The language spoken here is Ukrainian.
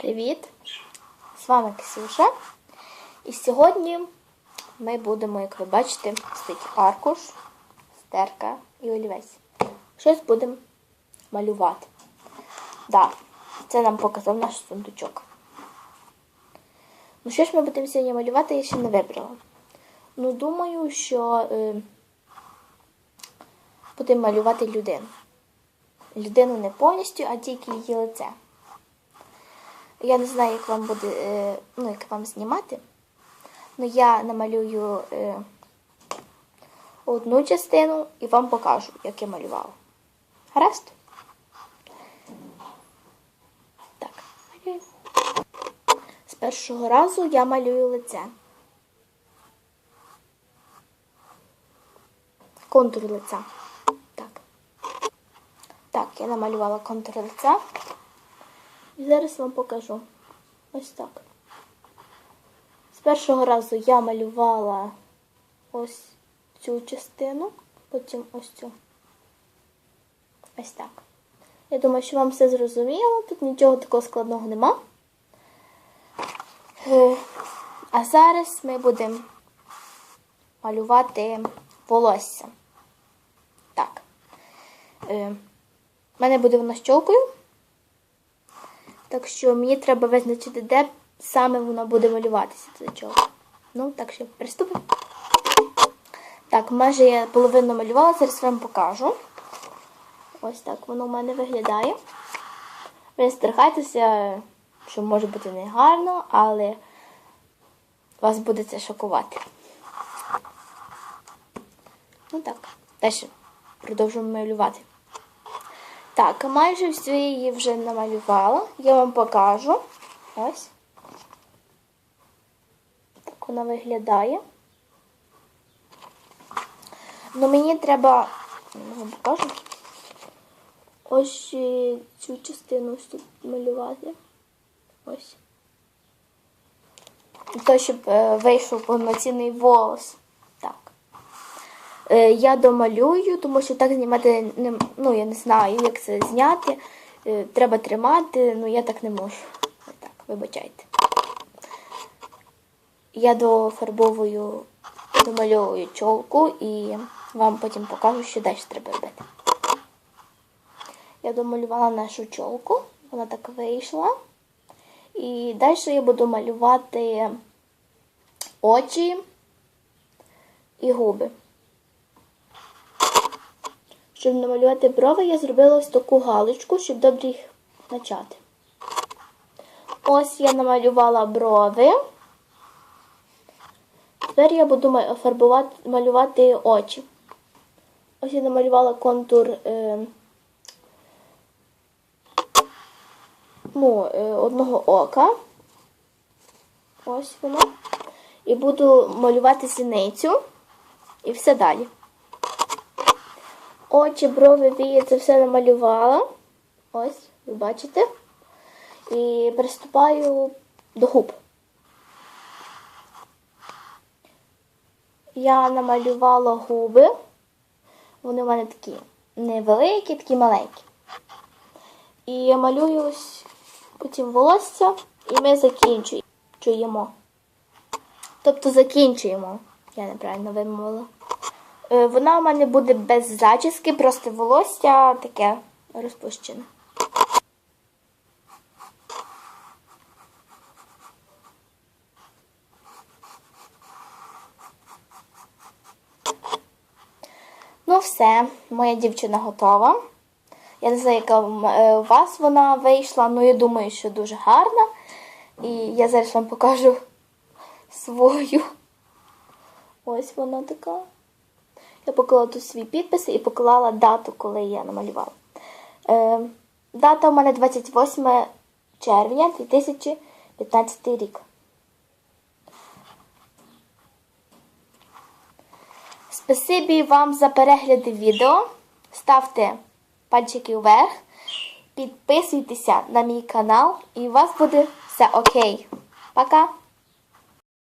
Привіт! З вами Ксюша. І сьогодні ми будемо, як ви бачите, стоїть аркуш, стерка і олівець. Щось будемо малювати. Да, це нам показав наш сундучок. Ну, що ж ми будемо сьогодні малювати, я ще не вибрала. Ну, думаю, що е, будемо малювати людину. Людину не повністю, а тільки її лице. Я не знаю, як вам буде, е, ну, як вам знімати. Ну, я намалюю е, одну частину і вам покажу, як я малювала. Гаразд? Так, малюю. З першого разу я малюю лице. Контур лиця. Так. Так, я намалювала контур лиця. І зараз вам покажу. Ось так. З першого разу я малювала ось цю частину, потім ось цю. Ось так. Я думаю, що вам все зрозуміло, тут нічого такого складного нема. Е, А зараз ми будемо малювати волосся. Так. Е, У мене буде воно з чолкою. Так що мені треба визначити, де саме воно буде малюватися для чого. Ну, так що приступимо. Так, майже я половину малювала, зараз вам покажу. Ось так воно в мене виглядає. Ви не стерхайтеся, що може бути не гарно, але вас буде це шокувати. Ну так, далі продовжуємо малювати. Так, майже всю її вже намалювала. Я вам покажу. Ось. Так вона виглядає. Ну мені треба. Я вам покажу. Ось е, цю частину малювати. Ось. То, щоб е, вийшов повноцінний волос. Е, я домалюю, тому що так знімати не ну, я не знаю, як це зняти. Е, треба тримати, ну я так не можу. Так, вибачайте. Я дофарбовую, домальовую чолку і вам потім покажу, що далі треба робити. Я домалювала нашу чолку, вона так вийшла. І далі я буду малювати очі і губи. Щоб намалювати брови, я зробила ось таку галочку, щоб добре їх почати. Ось я намалювала брови. Тепер я буду фарбувати, малювати очі. Ось я намалювала контур е, ну, е, одного ока. Ось воно. І буду малювати синицю і все далі. Очі, брови, вії, це все намалювала. Ось, ви бачите. І приступаю до губ. Я намалювала губи. Вони в мене такі невеликі, такі маленькі. І я малюю потім волосся, і ми закінчуємо. Тобто закінчуємо. Я неправильно вимовила. Е, Вона у мене буде без зачіски, просто волосся таке розпущене. Ну, все, моя дівчина готова. Я не знаю, яка е, у вас вона вийшла, але я думаю, що дуже гарна. І я зараз вам покажу свою. Ось вона така. Я поклала тут свій підпис і поклала дату, коли я намалювала. Е, дата у мене 28 червня 2015 рік. Спасибі вам за перегляди відео. Ставте пальчики вверх, підписуйтеся на мій канал і у вас буде все окей. Пока!